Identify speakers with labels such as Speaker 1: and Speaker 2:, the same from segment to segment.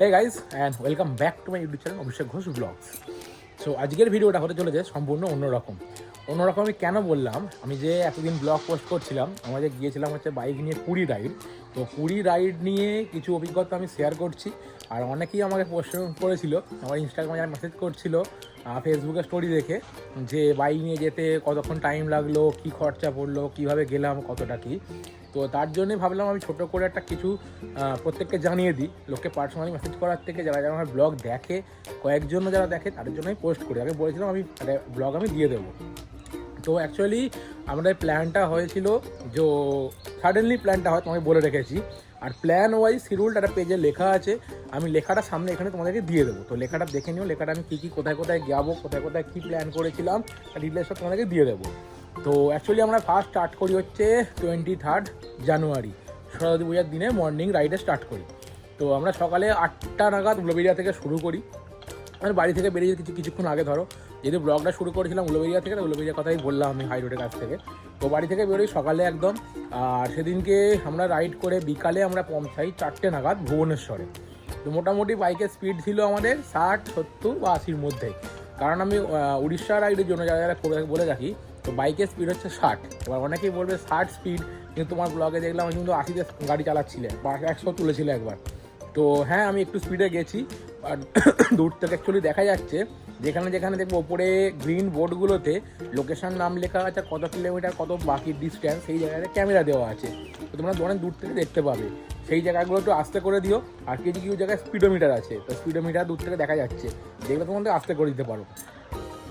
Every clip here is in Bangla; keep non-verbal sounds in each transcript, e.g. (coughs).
Speaker 1: Hey guys and welcome back to my YouTube channel Abhishek Ghosh vlogs so আজকের ভিডিওটা হতে চলেছে সম্পূর্ণ অন্যরকম। অন্যরকম আমি কেন বললাম? আমি যে এতদিন ব্লগ পোস্ট করছিলাম, আমরা যে গিয়েছিলাম হচ্ছে বাইক নিয়ে পুরী রাইড তো পুরী রাইড নিয়ে কিছু অভিজ্ঞতা আমি শেয়ার করছি, আর অনেকেই আমাকে প্রশ্ন করেছিল, আমার ইনস্টাগ্রামে যারা মেসেজ করছিল ফেসবুকে স্টোরি দেখে, যে বাইক নিয়ে যেতে কতক্ষণ টাইম লাগল, কী খরচা পড়ল, কীভাবে গেলাম, কতটা কী। তো তার জন্যে ভাবলাম আমি ছোট করে একটা কিছু প্রত্যেককে জানিয়ে দিই। লোককে পার্সোনালি মেসেজ করার থেকে যারা যারা আমার ব্লগ দেখে কয়েকজন যারা দেখে, তাদের জন্য আমি পোস্ট করি। আগে বলেছিলাম আমি ব্লগ আমি দিয়ে দেবো। তো অ্যাকচুয়ালি আমাদের প্ল্যানটা হয়েছিল যে সাডেনলি প্ল্যানটা হয়, তোমাকে বলে রেখেছি। আর প্ল্যান ওয়াইজ শিডিউলটা একটা পেজে লেখা আছে। আমি লেখাটা সামনে এখানে তোমাদেরকে দিয়ে দেবো। তো লেখাটা দেখে নিও, লেখাটা আমি কী কী, কোথায় কোথায় যাব, কোথায় কোথায় কী প্ল্যান করেছিলাম ডিটেলসটা তোমাদেরকে দিয়ে দেবো। তো অ্যাকচুয়ালি আমরা ফার্স্ট স্টার্ট করি হচ্ছে টোয়েন্টি থার্ড জানুয়ারি সরস্বতী পূজার দিনে মর্নিং রাইডে স্টার্ট করি। তো আমরা সকালে আটটা নাগাদ উলোবেরিয়া থেকে শুরু করি। মানে বাড়ি থেকে বেরিয়ে কিছু, কিছুক্ষণ আগে ধরো, যেহেতু ব্লগটা শুরু করেছিলাম উলোবেরিয়া থেকে উলোবেরিয়ার কথাই বললাম আমি হাই রোডের কাছ থেকে। তো বাড়ি থেকে বেরোই সকালে একদম, আর সেদিনকে আমরা রাইড করে বিকালে আমরা পৌঁছাই চারটে নাগাদ ভুবনেশ্বরে। তো মোটামুটি বাইকের স্পিড ছিল আমাদের ষাট, সত্তর বা আশির মধ্যে কারণ আমি উড়িষ্যা রাইডের জন্য যারা যারা বলে রাখি তো বাইকের স্পিড হচ্ছে ষাট। এবার অনেকেই বলবে, ষাট স্পিড কিন্তু তোমার ব্লগে দেখলাম কিন্তু আশিতে গাড়ি চালাচ্ছিলে, বা একশো তুলেছিলে একবার। তো হ্যাঁ আমি একটু স্পিডে গেছি, আর (coughs) দূর থেকে অ্যাকচুয়ালি দেখা যাচ্ছে, যেখানে যেখানে দেখব, ওপরে গ্রিন বোর্ডগুলোতে লোকেশন নাম লেখা আছে, কত কিলোমিটার কত বাকি ডিস্টেন্স সেই জায়গাতে ক্যামেরা দেওয়া আছে। তো তোমরা অনেক দূর থেকে দেখতে পাবে। সেই জায়গাগুলো একটু আস্তে করে দিও, আর কিছু কিছু জায়গায় স্পিডোমিটার আছে। তো স্পিডোমিটার দূর থেকে দেখা যাচ্ছে। যেগুলো তোমাদের আস্তে করে দিতে পারো।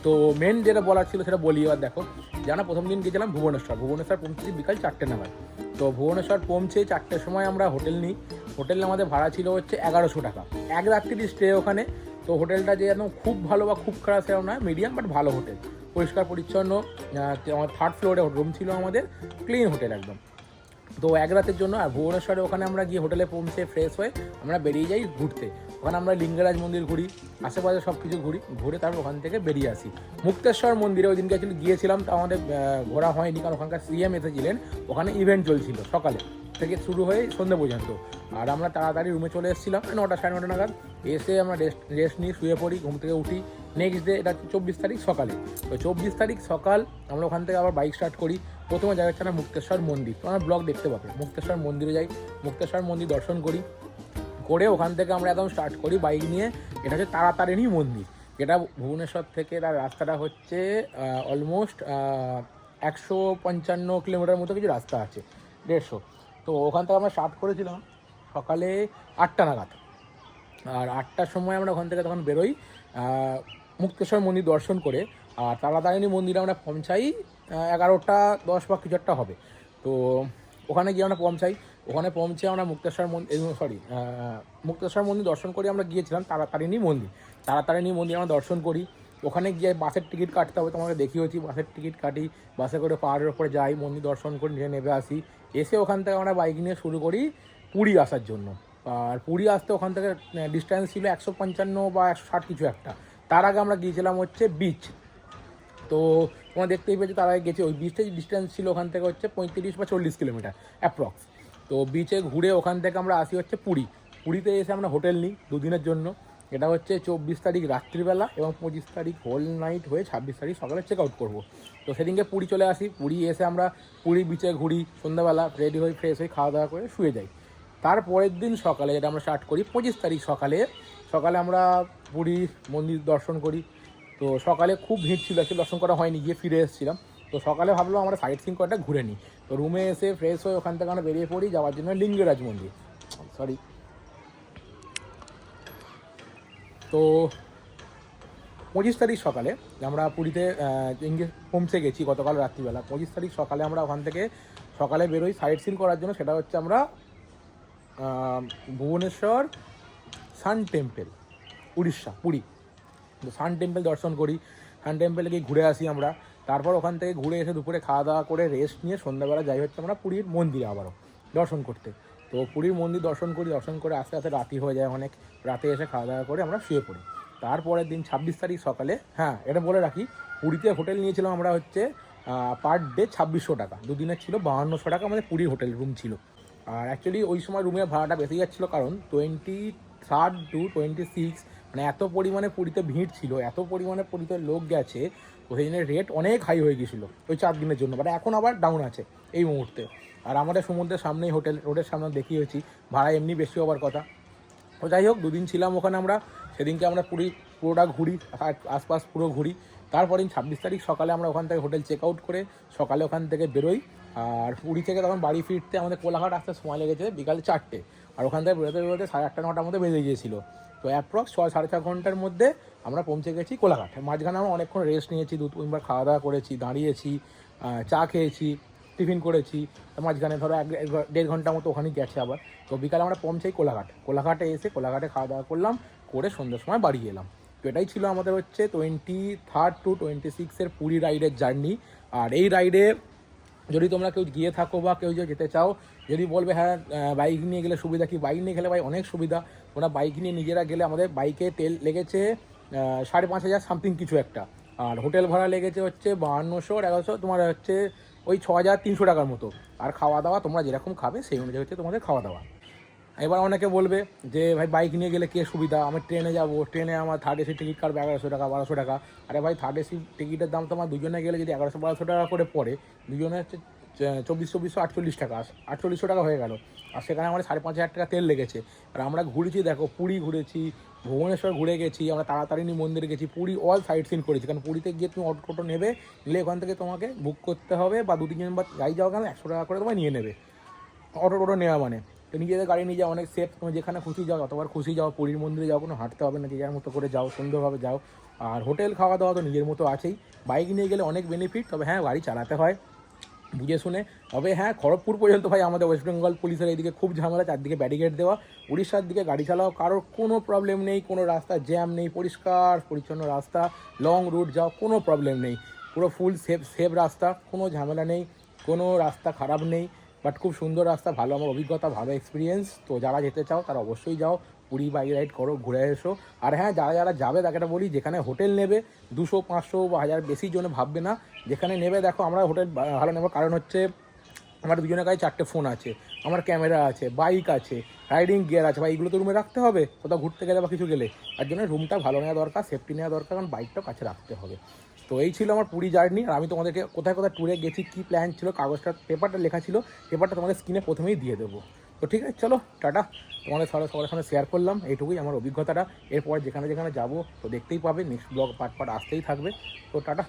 Speaker 1: তো মেন যেটা বলার ছিল সেটা বলি এবার দেখো। জানা প্রথম দিন গেছিলাম ভুবনেশ্বর। ভুবনেশ্বর পৌঁছেছি বিকাল চারটে নাগাদ। তো ভুবনেশ্বর পৌঁছে চারটের সময় আমরা হোটেল নিই। হোটেল আমাদের ভাড়া ছিল হচ্ছে এগারোশো টাকা। এক রাত্রি স্টে ওখানে। তো হোটেলটা যে একদম খুব ভালো বা খুব খারাপ সেরকম নয় মিডিয়াম বাট ভালো হোটেল। পরিষ্কার পরিচ্ছন্ন আমার থার্ড ফ্লোরে রুম ছিল আমাদের। ক্লিন হোটেল একদম। তো এক রাতের জন্য আর ভুবনেশ্বরে ওখানে আমরা গিয়ে হোটেলে পৌঁছে ফ্রেশ হয়ে আমরা বেরিয়ে যাই ঘুরতে। ওখানে আমরা লিঙ্গরাজ মন্দির ঘুরি, আশেপাশে সব কিছু ঘুরি, ঘুরে তারপর ওখান থেকে বেরিয়ে আসি। মুক্তেশ্বর মন্দিরে ওই দিনকে অ্যাকচুয়ালি গিয়েছিলাম তা আমাদের ঘোরা হয়নি, কারণ ওখানকার সিএম এসেছিলেন, ওখানে ইভেন্ট চলছিল সকালে থেকে শুরু হয়ে সন্ধ্যে পর্যন্ত। আর আমরা তাড়াতাড়ি রুমে চলে এসেছিলাম, নটা সাড়ে নটা নাগাদ, এসে আমরা রেস্ট রেস্ট নিয়ে শুয়ে পড়ি, ঘুম থেকে উঠি। নেক্সট ডে এটা চব্বিশ তারিখ সকালে। তো চব্বিশ তারিখ সকাল, আমরা ওখান থেকে আবার বাইক স্টার্ট করি। প্রথমে জায়গা হচ্ছে না মুক্তেশ্বর মন্দির। তোমরা ব্লগ দেখতে পাবে। মুক্তেশ্বর মন্দিরে যাই। মুক্তেশ্বর মন্দির দর্শন করি। করে ওখান থেকে আমরা একদম স্টার্ট করি বাইক নিয়ে। এটা হচ্ছে তাড়াতাড়ি মন্দির। যেটা ভুবনেশ্বর থেকে তার রাস্তাটা হচ্ছে অলমোস্ট একশো পঞ্চান্ন কিলোমিটার মতো কিছু রাস্তা আছে, দেড়শো। তো ওখান থেকে আমরা স্টার্ট করেছিলাম সকালে আটটা নাগাদ। আর আটটার সময় আমরা ওখান থেকে তখন বেরোই মুক্তেশ্বর মন্দির দর্শন করে। আর তাড়াতাড়ি মন্দিরে আমরা পৌঁছাই এগারোটা, দশ বা কিছু একটা হবে। তো ওখানে গিয়ে আমরা পৌঁছাই ওখানে পৌঁছে আমরা মুক্তেশ্বর মন্দির সরি মুক্তেশ্বর মন্দির দর্শন করে আমরা গিয়েছিলাম তাড়াতাড়ি মন্দির। তাড়াতাড়ি মন্দির আমরা দর্শন করি। ওখানে গিয়ে বাসের টিকিট কাটতে হবে, তোমাকে দেখিয়েছি। বাসের টিকিট কাটি, বাসে করে পাহাড়ের ওপরে যাই, মন্দির দর্শন করে, নিয়ে নেমে আসি। এসে ওখান থেকে আমরা বাইক নিয়ে শুরু করি পুরী আসার জন্য। আর পুরী আসতে ওখান থেকে ডিস্টেন্স ছিল একশো পঞ্চান্ন বা একশো ষাট কিছু একটা। তার আগে আমরা গিয়েছিলাম হচ্ছে বিচ তো তোমরা দেখতেই পেয়েছ, তার আগে গেছি ওই বিচের ডিস্টেন্স ছিল ওখান থেকে হচ্ছে পঁয়ত্রিশ বা চল্লিশ কিলোমিটার অ্যাপ্রক্স তো বিচে ঘুরে ওখান থেকে আমরা আসি হচ্ছে পুরী। পুরীতে এসে আমরা হোটেল নিই দুদিনের জন্য। এটা হচ্ছে চব্বিশ তারিখ রাত্রিবেলা এবং পঁচিশ তারিখ হোল নাইট হয়ে ছাব্বিশ তারিখ সকালে চেক আউট করব। তো সেদিনকে পুরী চলে আসি। পুরী এসে আমরা পুরী বিচে ঘুরি, সন্ধ্যাবেলা রেডি হয়ে ফ্রেশ হয়ে খাওয়া দাওয়া করে শুয়ে যাই। তারপরের দিন সকালে যেটা আমরা স্টার্ট করি, পঁচিশ তারিখ সকালে সকালে আমরা পুরী মন্দির দর্শন করি। তো সকালে খুব ভিড় ছিল, একটু দর্শন করা হয়নি, গিয়ে ফিরে এসেছিলাম। তো সকালে ভাবলাম আমরা সাইট সিন করাটা ঘুরে নিই। তো রুমে এসে ফ্রেশ হয়ে ওখান থেকে আমরা বেরিয়ে পড়ি, যাওয়ার জন্য লিঙ্গরাজ মন্দির। সরি তো পঁচিশ তারিখ সকালে আমরা পুরীতে পৌঁছে গেছি গতকাল রাত্রিবেলা। পঁচিশ তারিখ সকালে আমরা ওখান থেকে সকালে বেরোই সাইট সিন করার জন্য। সেটা হচ্ছে আমরা Bhubaneswar sun temple, Orissa, Puri. Sun temple দর্শন করি। সান টেম্পলে গিয়ে ঘুরে আসি আমরা। তারপর ওখান থেকে ঘুরে এসে দুপুরে খাওয়া দাওয়া করে রেস্ট নিয়ে সন্ধ্যাবেলা যাই হচ্ছে আমরা পুরীর মন্দিরে আবারও দর্শন করতে। তো পুরীর মন্দির দর্শন করি, দর্শন করে আস্তে আস্তে রাতি হয়ে যায় অনেক। রাতে এসে খাওয়া দাওয়া করে আমরা শুয়ে পড়ি। তারপরের দিন ছাব্বিশ তারিখ সকালে হ্যাঁ এটা বলে রাখি, পুরীতে হোটেল নিয়েছিলাম আমরা হচ্ছে পার ডে ছাব্বিশশো টাকা। দুদিনের ছিল বাহান্নশো টাকা, আমাদের পুরীর হোটেল রুম ছিল। আর অ্যাকচুয়ালি ওই সময় রুমের ভাড়াটা বেশি যাচ্ছিল কারণ twenty third to twenty six মানে এত পরিমাণে পুরীতে ভিড় ছিল, এত পরিমাণে পুরীতে লোক গেছে, তো সেই জন্য রেট অনেক হাই হয়ে গেছিল ওই চার দিনের জন্য। বাট এখন আবার ডাউন আছে এই মুহূর্তে। আর আমাদের সমুদ্রের সামনেই হোটেল রোডের সামনে দেখিয়েছি, ভাড়া এমনি বেশি হবার কথা। তো যাই হোক, দুদিন ছিলাম ওখানে আমরা, সেদিনকে আমরা পুরী পুরোটা ঘুরি আশপাশ পুরো ঘুরি। তারপরে ছাব্বিশ তারিখ সকালে আমরা ওখান থেকে হোটেল চেক আউট করে সকালে ওখান থেকে বেরোই। আর পুরী থেকে তখন বাড়ি ফিরতে আমাদের কোলাঘাট আসতে সময় লেগেছে বিকাল চারটে। আর ওখান থেকে বেরোতে বেরোতে সাড়ে আটটা নটার মধ্যে বেজে গিয়েছিল। তো অ্যাপ্রক্স ছয়, সাড়ে চার ঘণ্টার মধ্যে আমরা পৌঁছে গেছি কোলাঘাট। মাঝখানে আমরা অনেকক্ষণ রেস্ট নিয়েছি, দু, তিনবার খাওয়া দাওয়া করেছি, দাঁড়িয়েছি চা খেয়েছি টিফিন করেছি। মাঝখানে ধরো এক দেড় ঘণ্টা মতো ওখানেই গেছে আবার। তো বিকালে আমরা পৌঁছাই কোলাঘাট। কোলাঘাটে এসে কোলাঘাটে খাওয়া দাওয়া করলাম, করে সন্ধ্যের সময় বাড়ি এলাম। তো এটাই ছিল আমাদের হচ্ছে টোয়েন্টি থার্ড টু টোয়েন্টি সিক্সের পুরী রাইডের জার্নি আর এই রাইডে যদি তোমরা কেউ গিয়ে থাকো বা কেউ যেতে চাও, যদি বলবে হ্যাঁ বাইক নিয়ে গেলে সুবিধা কি? বাইক নিয়ে গেলে ভাই অনেক সুবিধা। তোমরা বাইক নিয়ে নিজেরা গেলে আমাদের বাইকে তেল লেগেছে সাড়ে পাঁচ হাজার সামথিং কিছু একটা। আর হোটেল ভাড়া লেগেছে হচ্ছে বাহান্নশো, এগারোশো, তোমার হচ্ছে ওই ছ হাজার তিনশো টাকার মতো। আর খাওয়া দাওয়া তোমরা যেরকম খাবে, সেই অনুযায়ী হচ্ছে তোমাদের খাওয়া দাওয়া। এবার অনেকে বলবে যে, ভাই বাইক নিয়ে গেলে কে সুবিধা? আমি ট্রেনে যাব। ট্রেনে আমার থার্ড এসি টিকিট কাটবে এগারোশো টাকা, বারোশো টাকা। আরে ভাই থার্ড এসি টিকিটের দাম তো আমার দুজনে গেলে যদি এগারোশো, বারোশো টাকা করে পড়ে দুজনে হচ্ছে চব্বিশ, চব্বিশশো, আটচল্লিশ টাকা। আটচল্লিশশো টাকা হয়ে গেল। আর সেখানে আমার সাড়ে পাঁচ হাজার টাকা তেল লেগেছে। আর আমরা ঘুরেছি, দেখো, পুরী ঘুরেছি, ভুবনেশ্বর ঘুরে গেছি, আমরা তাড়াতাড়ি মন্দিরে গেছি, পুরী অল সাইড সিন করেছি। কারণ পুরীতে গিয়ে তুমি অটো টোটো নেবে, নিলে ওখান থেকে তোমাকে বুক করতে হবে বা দু তিনজন বা যাই যাওয়া কেন, একশো টাকা করে তোমায় নিয়ে নেবে। অটো টোটো নেওয়া মানে। তো নিজেদের গাড়ি নিয়ে যাও, অনেক সেফ তুমি যেখানে খুশি যাও, যতবার খুশি যাও, পুরীর মন্দিরে যাও, কোনো হাঁটতে হবে না, যে যার মতো করে যাও, সুন্দরভাবে যাও। আর হোটেল খাওয়া দাওয়া তো নিজের মতো আছেই। বাইক নিয়ে গেলে অনেক বেনিফিট তবে হ্যাঁ গাড়ি চালাতে হয়। বুঝে শুনে। তবে হ্যাঁ খড়গপুর পর্যন্ত ভাই, আমাদের ওয়েস্ট বেঙ্গল পুলিশের এইদিকে খুব ঝামেলা, চারদিকে ব্যারিকেড দেওয়া। উড়িষ্যার দিকে গাড়ি চালাও, কারোর কোনো প্রবলেম নেই, কোনো রাস্তা জ্যাম নেই, পরিষ্কার, পরিচ্ছন্ন রাস্তা লং রুট যাও, কোনো প্রবলেম নেই। পুরো ফুল সেফ সেফ রাস্তা, কোনো ঝামেলা নেই, কোনো রাস্তা খারাপ নেই। বাট খুব সুন্দর রাস্তা, ভালো আমার অভিজ্ঞতা, ভালো এক্সপিরিয়েন্স তো যারা যেতে চাও, তারা অবশ্যই যাও। পুরী বাইক রাইড করো, ঘুরে এসো। আর হ্যাঁ যারা যারা যাবে, তাকে বলি, যেখানে হোটেল নেবে, দুশো, পাঁচশো বা হাজার বেশি জন্য ভাববে না। যেখানে নেবে, দেখো আমরা হোটেল ভালো নেব। কারণ হচ্ছে, আমার দুজনের কাছে চারটে ফোন আছে। আমার ক্যামেরা আছে বাইক আছে রাইডিং গিয়ার আছে। বা এইগুলো তো রুমে রাখতে হবে। কোথাও ঘুরতে গেলে বা কিছু গেলে। তার জন্য রুমটা ভালো নেওয়া দরকার সেফটি নেওয়া দরকার। কারণ বাইকটাও কাছে রাখতে হবে। তো এই ছিল আমার পুরী জার্নি, আর আমি তোমাদেরকে কোথায় কোথায় ট্যুরে গেছি, কী প্ল্যান ছিল, কাগজটা পেপারটা লেখা ছিল পেপারটা তোমাদের স্ক্রিনে প্রথমেই দিয়ে দেবো। তো ঠিক আছে, চলো, টাটা। তোমাদের সবাই সবার সামনে শেয়ার করলাম, এইটুকুই আমার অভিজ্ঞতাটা। এরপর যেখানে যেখানে যাব, তো দেখতেই পাবে নেক্সট ব্লগ পার্ট পার্ট আসতেই থাকবে। তো টাটা।